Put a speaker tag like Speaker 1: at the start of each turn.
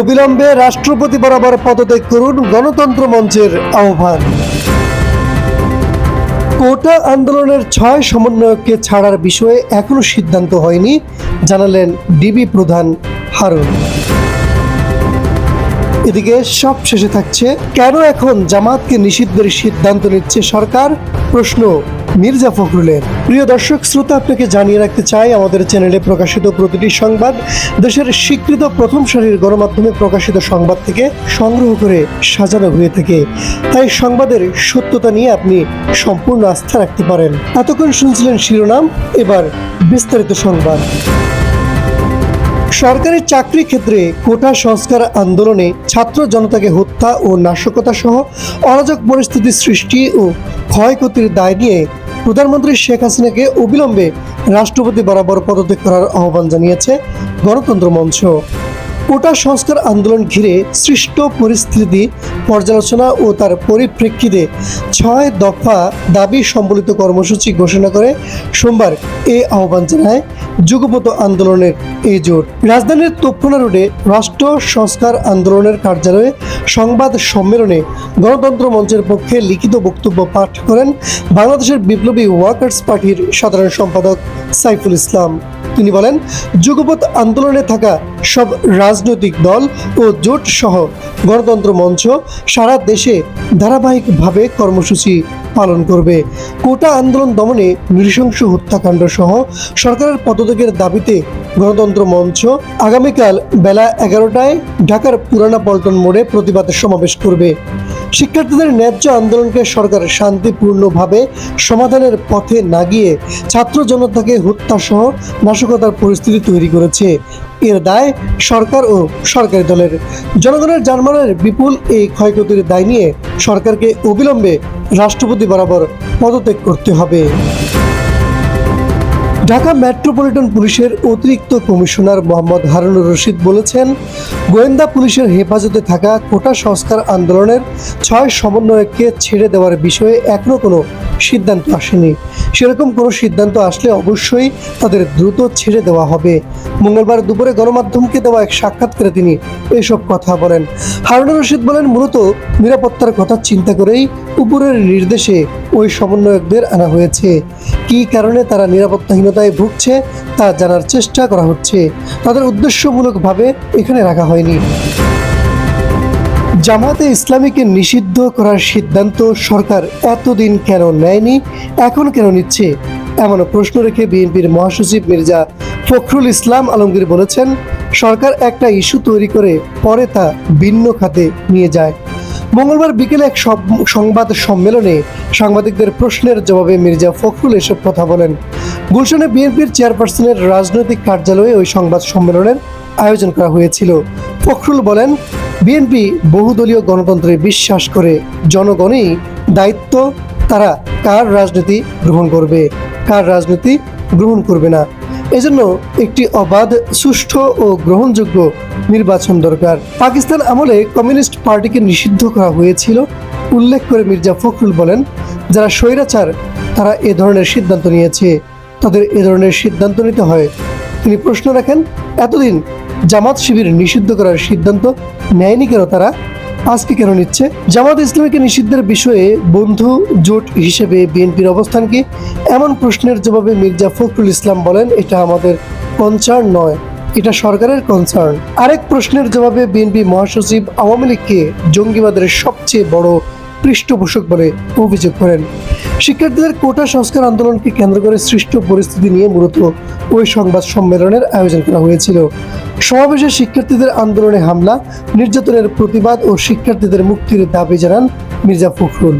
Speaker 1: অবিলম্বে রাষ্ট্রপতি বরাবর পদত্যাগ করুন গণতন্ত্র মঞ্চের আহ্বান। কোটা আন্দোলনের ছয় সমন্বয়ককে ছাড়ার বিষয়ে এখনও সিদ্ধান্ত হয়নি, জানালেন ডিবি প্রধান হারুন। এদিকে সব শেষে থাকছে, কেন এখন জামাতকে নিষিদ্ধের সিদ্ধান্ত নিচ্ছে সরকার? প্রশ্ন মির্জা ফখরুলের। প্রিয় দর্শক, শ্রোতা, আপনাকে জানিয়ে রাখতে চাই, আমাদের চ্যানেলে প্রকাশিত প্রতিটি সংবাদ দেশের স্বীকৃত প্রথম সারির গণমাধ্যমে প্রকাশিত সংবাদ থেকে সংগ্রহ করে সাজানো হয়ে থাকে। তাই সংবাদের সত্যতা নিয়ে আপনি সম্পূর্ণ আস্থা রাখতে পারেন। এতক্ষণ শুনছিলেন শিরোনাম, এবার বিস্তারিত সংবাদ। সরকারি চাকরি ক্ষেত্রে কোটা সংস্কার আন্দোলনে ছাত্র জনতাকে হত্যা ও নাশকতা সহ অরাজক পরিস্থিতি সৃষ্টি ও ক্ষয়ক্ষতির দায় নিয়ে প্রধানমন্ত্রী শেখ হাসিনাকে অবিলম্বে রাষ্ট্রপতি বরাবর পদত্যাগ করার আহ্বান জানিয়েছে গণতন্ত্র মঞ্চ। কোটা সংস্কার আন্দোলন ঘিরে সৃষ্ট পরিস্থিতি পর্যালোচনা ও তার পরিপ্রেক্ষিতে ছয় দফা দাবি সম্বলিত কর্মসূচি ঘোষণা করে সোমবার এই আহ্বান জানায় যুগপত আন্দোলনের এই জোট রাজধানীর তোপখানা রোডে রাষ্ট্র সংস্কার আন্দোলনের কার্যালয়ে সংবাদ সম্মেলনে গণতন্ত্র মঞ্চের পক্ষে লিখিত বক্তব্য পাঠ করেন বাংলাদেশের বিপ্লবী ওয়ার্কার্স পার্টির সাধারণ সম্পাদক সাইফুল ইসলাম। তিনি বলেন, যুগপৎ আন্দোলনে থাকা সব রাজনৈতিক দল ও জোট সহ গণতন্ত্র মঞ্চ সারা দেশে ধারাবাহিকভাবে কর্মসূচি পালন করবে। কোটা আন্দোলন দমনে নৃশংস হত্যাকাণ্ড সহ সরকারের পদত্যাগের দাবিতে গণতন্ত্র মঞ্চ আগামীকাল বেলা এগারোটায় ঢাকার পুরানা পল্টন মোড়ে প্রতিবাদ সমাবেশ করবে। শিক্ষার্থীদের ন্যায্য আন্দোলনকে সরকার শান্তিপূর্ণভাবে সমাধানের পথে না গিয়ে ছাত্র জনতাকে হত্যা সহ নাশকতার পরিস্থিতি তৈরি করেছে। এর দায় সরকার ও সরকারি দলের। জনগণের জানমালের বিপুল এই ক্ষয়ক্ষতির দায় নিয়ে সরকারকে অবিলম্বে রাষ্ট্রপতি বরাবর পদত্যাগ করতে হবে। ঢাকা মেট্রোপলিটন পুলিশের অতিরিক্ত কমিশনার মোহাম্মদ হারুনুর রশিদ বলেছেন, গোয়েন্দা পুলিশের হেফাজতে থাকা কোটা সংস্কার আন্দোলনের ছয় সমন্বয়ককে ছেড়ে দেওয়ার বিষয়ে এখনও কোনো সিদ্ধান্ত আসেনি। সেরকম কোনো সিদ্ধান্ত আসলে অবশ্যই তাদের দ্রুত ছেড়ে দেওয়া হবে। মঙ্গলবার দুপুরে গণমাধ্যমকে দেওয়া এক সাক্ষাৎকারে তিনি এসব কথা বলেন। হারুনুর রশিদ বলেন, মূলত নিরাপত্তার কথা চিন্তা করেই উপরের নির্দেশে ওই সমন্বয়কদের আনা হয়েছে। কী কারণে তারা নিরাপত্তাহীনতায় ভুগছে তা জানার চেষ্টা করা হচ্ছে। তাদের উদ্দেশ্যমূলকভাবে এখানে রাখা হয়নি। জামাতে ইসলামীকে নিষিদ্ধ করার সিদ্ধান্ত সরকার এতদিন কেন নেয়নি, এখন কেন নিচ্ছে? এমন প্রশ্ন রেখে বিএনপির মহাসচিব মির্জা ফখরুল ইসলাম আলমগীর বলেছেন, সরকার একটা ইস্যু তৈরি করে পরে তা ভিন্ন খাতে নিয়ে যায়। মঙ্গলবার বিকেলে এক সব- সংবাদ সম্মেলনে সাংবাদিকদের প্রশ্নের জবাবে মির্জা ফখরুল এসব কথা বলেন। গুলশানে বিএনপির চেয়ারপারসনের রাজনৈতিক কার্যালয়ে ওই সংবাদ সম্মেলনের আয়োজন করা হয়েছিল। ফখরুল বলেন, বিএনপি বহুদলীয় গণতন্ত্রে বিশ্বাস করে জনগণই দায়িত্ব তারা কার রাজনীতি গ্রহণ করবে, কার রাজনীতি গ্রহণ করবে না। এজন্য একটি অবাধ, সুষ্ঠু ও গ্রহণযোগ্য নির্বাচন দরকার। পাকিস্তান আমলে কমিউনিস্ট পার্টিকে নিষিদ্ধ করা হয়েছিল, উল্লেখ করে মির্জা ফখরুল বলেন, যারা স্বৈরাচার, তারা এ ধরনের সিদ্ধান্ত নিয়েছে। তাদের এ ধরনের সিদ্ধান্ত নিতে হয়। তিনি প্রশ্ন রাখেন, এতদিন জামাত শিবির নিষিদ্ধ করার সিদ্ধান্ত নেয়নি কেন তারা? আজকে কেন নিচ্ছে। জামাত ইসলামীকে নিষিদ্ধের বিষয়ে বন্ধু জোট হিসেবে বিএনপির অবস্থান কি এমন প্রশ্নের জবাবে মির্জা ফখরুল ইসলাম বলেন, এটা আমাদের কনসার্ন নয়, এটা সরকারের কনসার্ন আরেক প্রশ্নের জবাবে বিএনপি মহাসচিব আওয়ামী লীগকে জঙ্গিবাদের সবচেয়ে বড় পৃষ্ঠপোষক বলে অভিযোগ করেন। শিক্ষার্থীদের কোটা সংস্কার আন্দোলনকে কেন্দ্র করে সৃষ্ট পরিস্থিতি নিয়ে মূলত ওই সংবাদ সম্মেলনের আয়োজন করা হয়েছিল। সমাবেশে শিক্ষার্থীদের আন্দোলনে হামলা, নির্যাতনের প্রতিবাদ ও শিক্ষার্থীদের মুক্তির দাবি জানান মির্জা ফখরুল।